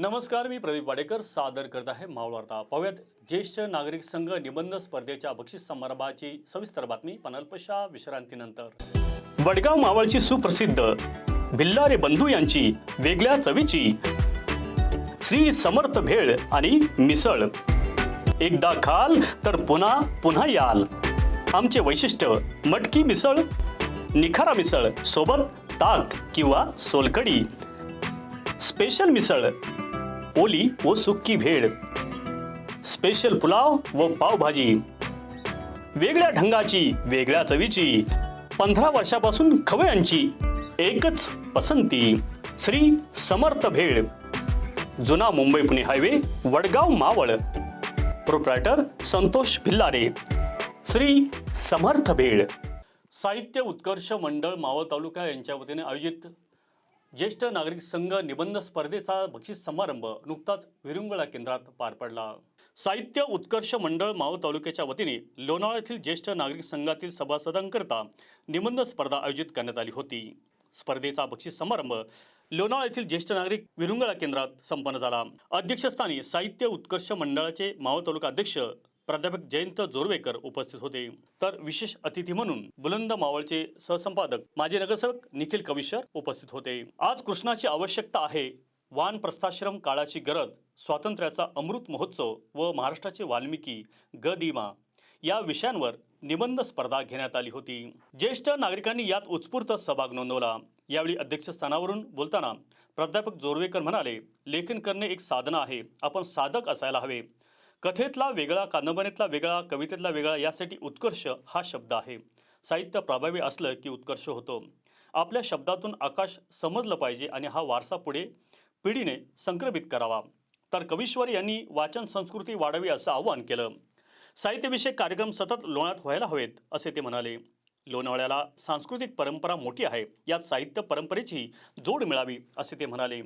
नमस्कार मी प्रदीप वाडेकर सादर करत आहे मावळवार्ता पाहूयात ज्येष्ठ नागरिक संघ निबंध स्पर्धेच्या बक्षीस समारंभाची सविस्तर बातमी पनल्पशा विश्रांतीनंतर. वडगाव मावळची सुप्रसिद्ध भिल्लारे बंधू यांची वेगळ्या चवीची श्री समर्थ भेळ आणि मिसळ. एकदा खाल तर पुन्हा पुन्हा याल. आमचे वैशिष्ट्य मटकी मिसळ निखारा मिसळ सोबत ताक किंवा सोलकडी स्पेशल मिसळ ओली व सुक्की भेळ. स्पेशल पुलाव व पावभाजी. वेगळ्या ढंगाची वेगळ्या चवीची पंधरा वर्षापासून खवयांची एकच पसंती श्री समर्थ भेळ. जुना मुंबई पुणे हायवे वडगाव मावळ. प्रोप्रायटर संतोष भिल्लारे. श्री समर्थ भेळ. साहित्य उत्कर्ष मंडळ मावळ तालुका यांच्या वतीने आयोजित ज्येष्ठ नागरिक संघ निबंध स्पर्धेचा बक्षीस समारंभ नुकताच विरुंगळा केंद्रात पार पडला. साहित्य उत्कर्ष मंडळ माव तालुक्याच्या वतीने लोणावळा येथील ज्येष्ठ नागरिक संघातील सभासदांकरता निबंध स्पर्धा आयोजित करण्यात आली होती. स्पर्धेचा बक्षीस समारंभ लोणावळा येथील ज्येष्ठ नागरिक विरुंगळा केंद्रात संपन्न झाला. अध्यक्षस्थानी साहित्य उत्कर्ष मंडळाचे माव तालुका अध्यक्ष प्राध्यापक जयंत जोरवेकर उपस्थित होते. तर विशेष अतिथी म्हणून बुलंद मावळचे सहसंपादक माजी नगरसेवक निखिल कविशर उपस्थित होते. आज कृष्णाची आवश्यकता आहे. वान प्रस्थाश्रम काळाची गरज स्वातंत्र्याचा अमृत महोत्सव व महाराष्ट्राचे वाल्मिकी ग दिमा या विषयांवर निबंध स्पर्धा घेण्यात आली होती. ज्येष्ठ नागरिकांनी यात उत्स्फूर्त सहभाग नोंदवला. यावेळी अध्यक्षस्थानावरून बोलताना प्राध्यापक जोरवेकर म्हणाले लेखन करणे एक साधना आहे. आपण साधक असायला हवे. कथेतला वेगळा कादंबरीतला वेगळा कवितेतला वेगळा यासाठी उत्कर्ष हा शब्द आहे. साहित्य प्रभावी असलं की उत्कर्ष होतो. आपल्या शब्दातून आकाश समजलं पाहिजे आणि हा वारसा पुढे पिढीने संक्रमित करावा. तर कवीश्वर यांनी वाचन संस्कृती वाढावी असं आवाहन केलं. साहित्यविषयक कार्यक्रम सतत लोणात व्हायला हवेत असे ते म्हणाले. लोणावळ्याला सांस्कृतिक परंपरा मोठी आहे. यात साहित्य परंपरेची जोड मिळावी असे ते म्हणाले.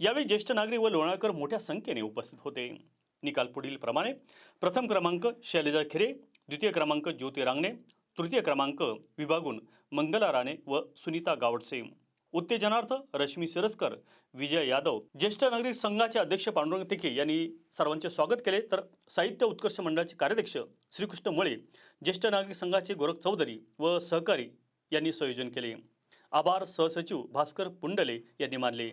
यावेळी ज्येष्ठ नागरिक व लोणाळकर मोठ्या संख्येने उपस्थित होते. निकाल पुढील प्रमाणे. प्रथम क्रमांक शैलजा खिरे द्वितीय क्रमांक ज्योती रांगणे तृतीय क्रमांक विभागून मंगला राणे व सुनीता गावडसे. उत्तेजनार्थ रश्मी सिरस्कर विजय यादव ज्येष्ठ नागरिक संघाचे अध्यक्ष पांडुरंग तिखे यांनी सर्वांचे स्वागत केले. तर साहित्य उत्कर्ष मंडळाचे कार्याध्यक्ष श्रीकृष्ण मळे ज्येष्ठ नागरिक संघाचे गोरख चौधरी व सहकारी यांनी संयोजन केले. आभार सहसचिव भास्कर पुंडले यांनी मानले.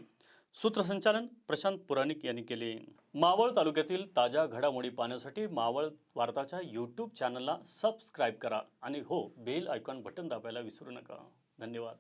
सूत्रसंचालन प्रशांत पुराणिक यांनी केले. मावळ तालुक्यातील ताज्या घडामोडी पाहण्यासाठी मावळ वार्ताच्या यूट्यूब चॅनलला सबस्क्राईब करा आणि हो बेल आयकॉन बटन दाबायला विसरू नका. धन्यवाद.